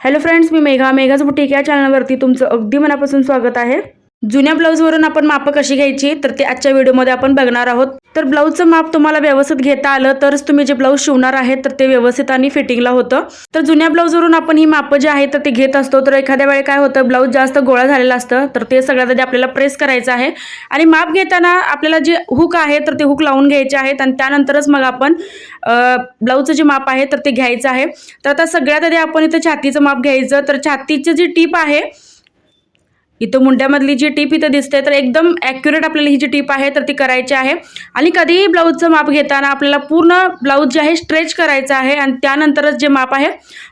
Hello friends मी Megha. मेघाच boutique या चॅनलवरती तुमचं अगदी मनापासून स्वागत आहे. जुन्या ब्लाऊजवरून आपण मापं कशी घ्यायची तर ते आजच्या व्हिडिओमध्ये आपण बघणार आहोत. तर ब्लाऊजचं माप तुम्हाला व्यवस्थित घेता आलं तरच तुम्ही जे ब्लाऊज शिवणार आहे तर ते व्यवस्थित आणि फिटिंगला होतं. तर जुन्या ब्लाऊजवरून आपण ही मापं जे आहे तर ते घेत असतो. तर एखाद्या वेळी काय होतं ब्लाऊज जास्त गोळा झालेला असतं तर ते सगळ्यात आधी आपल्याला प्रेस करायचं आहे. आणि माप घेताना आपल्याला जे हुक आहे तर ते हुक लावून घ्यायचे आहेत. आणि त्यानंतरच मग आपण ब्लाऊजचं जे माप आहे तर ते घ्यायचं आहे. तर आता सगळ्यात आधी आपण इथं छातीचं माप घ्यायचं. तर छातीची जी टीप आहे इथं मुंड्यामधली जी टीप इथं दिसते तर एकदम ॲक्युरेट आपल्याला ही जी टीप आहे तर ती करायची आहे. आणि कधीही ब्लाऊजचं माप घेताना आपल्याला पूर्ण ब्लाऊज जे आहे स्ट्रेच करायचं आहे आणि त्यानंतरच जे माप आहे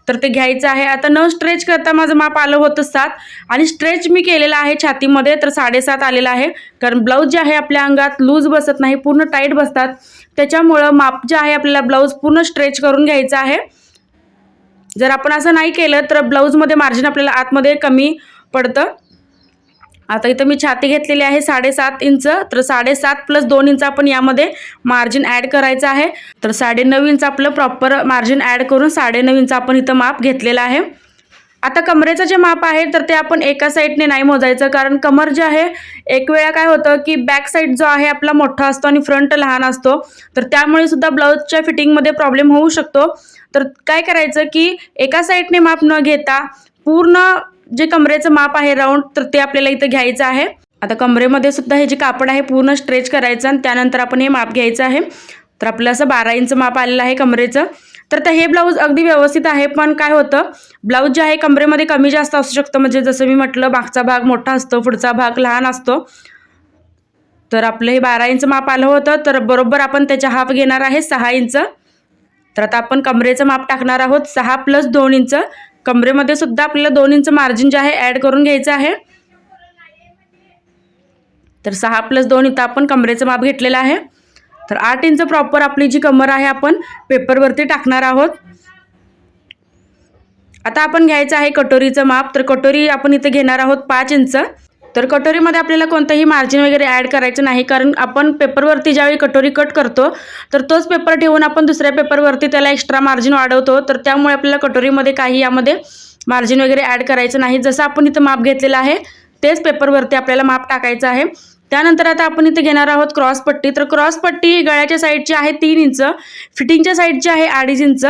तर ते घ्यायचं आहे. आता न स्ट्रेच करता माझं माप आलं होतं सात आणि स्ट्रेच मी केलेलं आहे छातीमध्ये तर साडेसात आलेलं आहे. कारण ब्लाऊज जे आहे आपल्या अंगात लूज बसत नाही पूर्ण टाईट बसतात. त्याच्यामुळं माप जे आहे आपल्याला ब्लाऊज पूर्ण स्ट्रेच करून घ्यायचं आहे. जर आपण असं नाही केलं तर ब्लाऊजमध्ये मार्जिन आपल्याला आतमध्ये कमी पडतं. आता इथं मी छाती घेतलेली आहे साडेसात इंच तर साडेसात प्लस दोन इंच आपण यामध्ये मार्जिन ॲड करायचं आहे. तर साडेनऊ इंच आपलं प्रॉपर मार्जिन ॲड करून साडेनऊ इंच आपण इथं माप घेतलेलं आहे. आता कमरेचं जे माप आहे तर ते आपण एका साईडने नाही मोजायचं कारण कमर जे आहे एक वेळा काय होतं की बॅक साईड जो आहे आपला मोठा असतो आणि फ्रंट लहान असतो. तर त्यामुळे सुद्धा ब्लाऊजच्या फिटिंगमध्ये प्रॉब्लेम होऊ शकतो. तर काय करायचं की एका साईडने माप न घेता पूर्ण जे कमरेचं माप आहे राऊंड तर ते आपल्याला इथं घ्यायचं आहे. आता कमरेमध्ये सुद्धा हे जे कापड आहे पूर्ण स्ट्रेच करायचं आणि त्यानंतर आपण हे माप घ्यायचं आहे. तर आपलं असं बारा इंच माप आलेलं आहे कमरेचं. तर ते हे ब्लाऊज अगदी व्यवस्थित आहे पण काय होतं ब्लाऊज जे आहे कमरेमध्ये कमी जास्त असू शकतं. म्हणजे जसं मी म्हटलं मागचा भाग मोठा असतो पुढचा भाग लहान असतो. तर आपलं हे बारा इंच माप आलं होतं तर बरोबर आपण त्याच्या हाफ घेणार आहे सहा इंच. तर आता आपण कमरेचं माप टाकणार आहोत सहा प्लस दोन इंच. कमरेमध्ये सुद्धा आपल्याला दोन इंच मार्जिन जे आहे ॲड करून घ्यायचं आहे. तर सहा प्लस दोन इथं आपण कमरेचं माप घेतलेलं आहे. तर आठ इंच प्रॉपर आपली जी कमर आहे आपण पेपरवरती टाकणार आहोत. आता आपण घ्यायचं आहे कटोरीचं माप. तर कटोरी आपण इथे घेणार आहोत पाच इंच. तर कटोरीमध्ये आपल्याला कोणतंही मार्जिन वगैरे ॲड करायचं नाही कारण आपण पेपरवरती ज्यावेळी कटोरी कट करतो तर तोच पेपर ठेवून आपण दुसऱ्या पेपरवरती त्याला एक्स्ट्रा मार्जिन वाढवतो. तर त्यामुळे आपल्याला कटोरीमध्ये काही यामध्ये मार्जिन वगैरे ॲड करायचं नाही. जसं आपण इथं माप घेतलेलं आहे तेच पेपरवरती आपल्याला माप टाकायचं आहे. त्यानंतर आता आपण इथे घेणार आहोत क्रॉस पट्टी. तर क्रॉस पट्टी गळ्याच्या साईडची आहे तीन इंच फिटिंगच्या साईडची आहे अडीच इंच.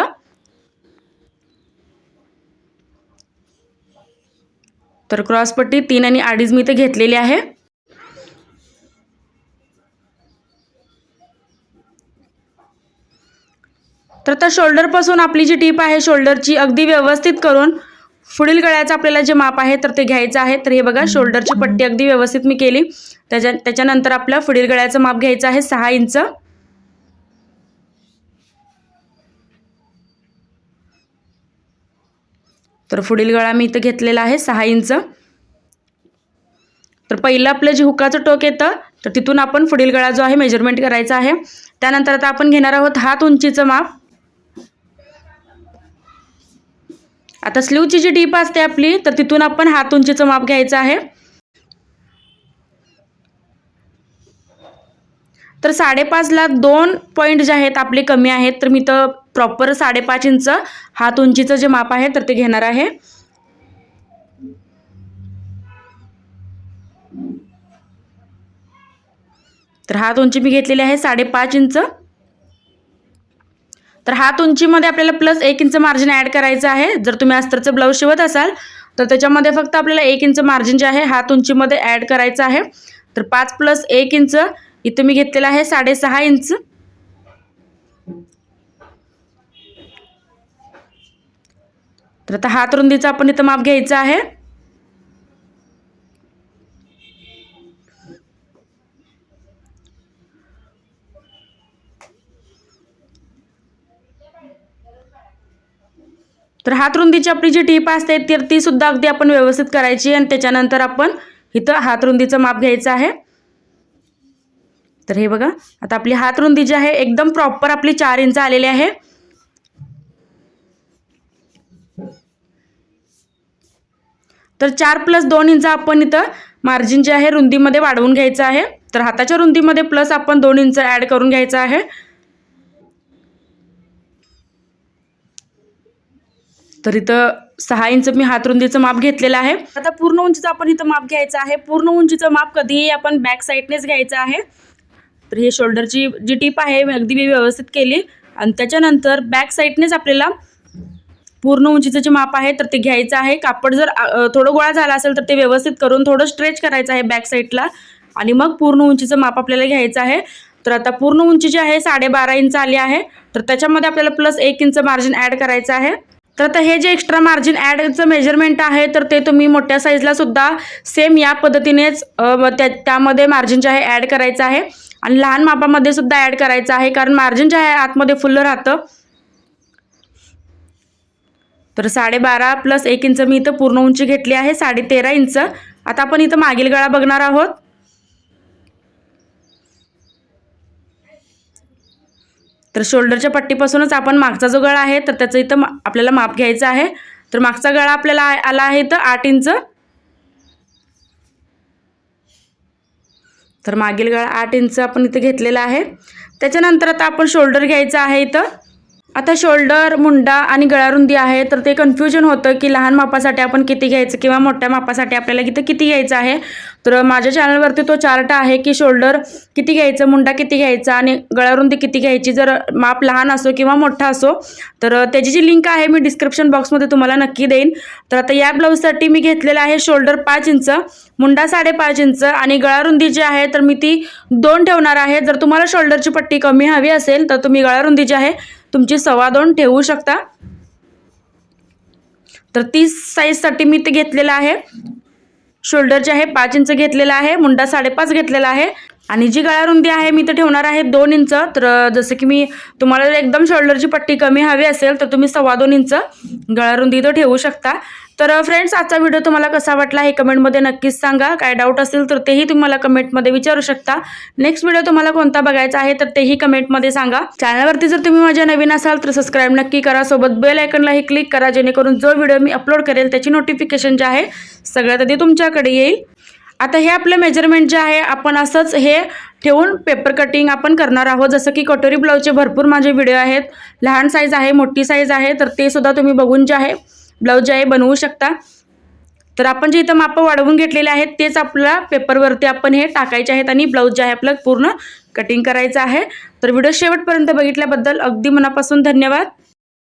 तर क्रॉस पट्टी तीन आणि अडीच मी इथे घेतलेली आहे. तर त्या शोल्डरपासून आपली जी टीप आहे शोल्डरची अगदी व्यवस्थित करून पुढील गळ्याचं आपल्याला जे माप आहे तर ते घ्यायचं आहे. तर हे बघा शोल्डरची पट्टी अगदी व्यवस्थित मी केली. त्याच्या त्याच्यानंतर आपल्या पुढील गळ्याचं माप घ्यायचं आहे सहा इंच. तर पुढील गळा मी इथं घेतलेला आहे सहा इंच. तर पहिलं आपलं जे हुकाचं टोक येतं तर तिथून आपण पुढील गळा जो आहे मेजरमेंट करायचा आहे. त्यानंतर आता आपण घेणार आहोत हात उंचीचं माप. आता स्लीवची जी डीप असते आपली तर तिथून आपण हात उंचीचं माप घ्यायचं आहे. तर साडेपाचला दोन पॉईंट जे आहेत आपले कमी आहेत तर मी तर प्रॉपर साडेपाच इंच हात उंचीचं जे माप आहे तर ते घेणार आहे. तर हात उंची मी घेतलेली आहे साडेपाच इंच. तर हात उंचीमध्ये आपल्याला प्लस एक इंच मार्जिन ॲड करायचं आहे. जर तुम्ही अस्तरचं ब्लाऊज शिवत असाल तर त्याच्यामध्ये फक्त आपल्याला एक इंच मार्जिन जे आहे हात उंचीमध्ये ॲड करायचं आहे. तर पाच प्लस एक इंच इथं मी घेतलेलं आहे साडेसहा इंच. तर आता हात रुंदीचा आपण इथं माप घ्यायचं आहे. तर हात रुंदीची आपली जी टीप असते तर ती सुद्धा अगदी आपण व्यवस्थित करायची आणि त्याच्यानंतर आपण इथं हात रुंदीचं माप घ्यायचं आहे. तर हे बघा आता आपली हात रुंदी जी आहे एकदम प्रॉपर आपली चार इंच आलेली आहे. तर चार प्लस दोन इंच आपण इथं मार्जिन जे आहे रुंदीमध्ये वाढवून घ्यायचं आहे. तर हाताच्या रुंदीमध्ये प्लस आपण दोन इंच ॲड करून घ्यायचं आहे. तर इथं सहा इंच मी हात रुंदीचं माप घेतलेलं आहे. आता पूर्ण उंचीचं आपण इथं माप घ्यायचं आहे. पूर्ण उंचीचं माप कधीही आपण बॅक साईडनेच घ्यायचं आहे. तर हे शोल्डरची जी टीप आहे मी अगदी मी व्यवस्थित केली. आणि त्याच्यानंतर बॅक साईडनेच आपल्याला पूर्ण उंचीचं जे माप आहे तर ते घ्यायचं आहे. कापड जर थोडं गोळा झाला असेल तर ते व्यवस्थित करून थोडं स्ट्रेच करायचं आहे बॅक साईडला. आणि मग पूर्ण उंचीचं माप आपल्याला घ्यायचं आहे. तर आता पूर्ण उंची जी आहे साडेबारा इंच आली आहे. तर त्याच्यामध्ये आपल्याला प्लस एक इंच मार्जिन ॲड करायचं आहे. तर आता हे जे एक्स्ट्रा मार्जिन ॲडचं मेजरमेंट आहे तर ते तुम्ही मोठ्या साईजला सुद्धा सेम या पद्धतीनेच त्या त्यामध्ये मार्जिन जे आहे ॲड करायचं आहे. आणि लहान मापामध्ये सुद्धा ॲड करायचं आहे कारण मार्जिन जे आहे आतमध्ये फुल्लं राहतं. तर साडेबारा प्लस एक इंच मी इथं पूर्ण उंची घेतली आहे साडे तेरा इंच. आता आपण इथं मागील गळा बघणार आहोत. तर शोल्डरच्या पट्टीपासूनच आपण मागचा जो गळा आहे तर त्याचं इथं आपल्याला माप घ्यायचं आहे. तर मागचा गळा आपल्याला आ- आला आहे इथं आठ इंच. तर मागील गळा आठ इंच आपण इथं घेतलेला आहे. त्याच्यानंतर आता आपण शोल्डर घ्यायचं आहे इथं. आता शोल्डर मुंडा आणि गळारुंदी आहे तर ते कन्फ्युजन होतं की लहान मापासाठी आपण किती घ्यायचं किंवा मोठ्या मापासाठी आपल्याला इथं किती घ्यायचं आहे. तर माझ्या चॅनलवरती तो चार्ट आहे की शोल्डर किती घ्यायचं मुंडा किती घ्यायचा आणि गळारुंदी किती घ्यायची. जर माप लहान असो किंवा मोठा असो तर त्याची जी लिंक आहे मी डिस्क्रिप्शन बॉक्समध्ये तुम्हाला नक्की देईन. तर आता या ब्लाऊजसाठी मी घेतलेलं आहे शोल्डर पाच इंच मुंडा साडेपाच इंच आणि गळारुंदी जी आहे तर मी ती दोन ठेवणार आहे. जर तुम्हाला शोल्डरची पट्टी कमी हवी असेल तर तुम्ही गळारुंदी जी आहे तुमची सव्वा दोन ठेवू शकता. तर तीस साईजसाठी मी ते घेतलेलं आहे. शोल्डरचे आहे पाच इंच घेतलेला आहे. मुंडा साडेपाच घेतलेला आहे. आणि जी गळारुंदी आहे मी तर ठेवणार आहे दोन इंच. तर जसं की मी तुम्हाला जर एकदम शोल्डरची पट्टी कमी हवी असेल तर तुम्ही सव्वा दोन इंच गळारुंदी तर ठेवू शकता. तर फ्रेंड्स आजचा व्हिडिओ तुम्हाला कसा वाटला हे कमेंटमध्ये नक्कीच सांगा. काय डाऊट असेल तर तेही तुम्हाला कमेंटमध्ये विचारू शकता. नेक्स्ट व्हिडिओ तुम्हाला कोणता बघायचा आहे तर तेही कमेंटमध्ये सांगा. चॅनलवरती जर तुम्ही माझ्या नवीन असाल तर सबस्क्राईब नक्की करा. सोबत बेल आयकनलाही क्लिक करा जेणेकरून जो व्हिडिओ मी अपलोड करेल त्याची नोटिफिकेशन जे आहे सगळ्यात आधी तुमच्याकडे येईल. आता हे आपलं मेजरमेंट जे आहे आपण असंच हे ठेवून पेपर कटिंग आपण करणार आहोत. जसं की कटोरी ब्लाऊजचे भरपूर माझे व्हिडिओ आहेत. लहान साईज आहे मोठी साईज आहे तर ते सुद्धा तुम्ही बघून जे आहे ब्लाऊज जे आहे बनवू शकता. तर आपण जे इथं मापं वाढवून घेतलेले आहेत तेच आपल्या पेपरवरती आपण हे टाकायचे आहेत आणि ब्लाऊज जे आहे आपलं पूर्ण कटिंग करायचं आहे. तर व्हिडिओ शेवटपर्यंत बघितल्याबद्दल अगदी मनापासून धन्यवाद.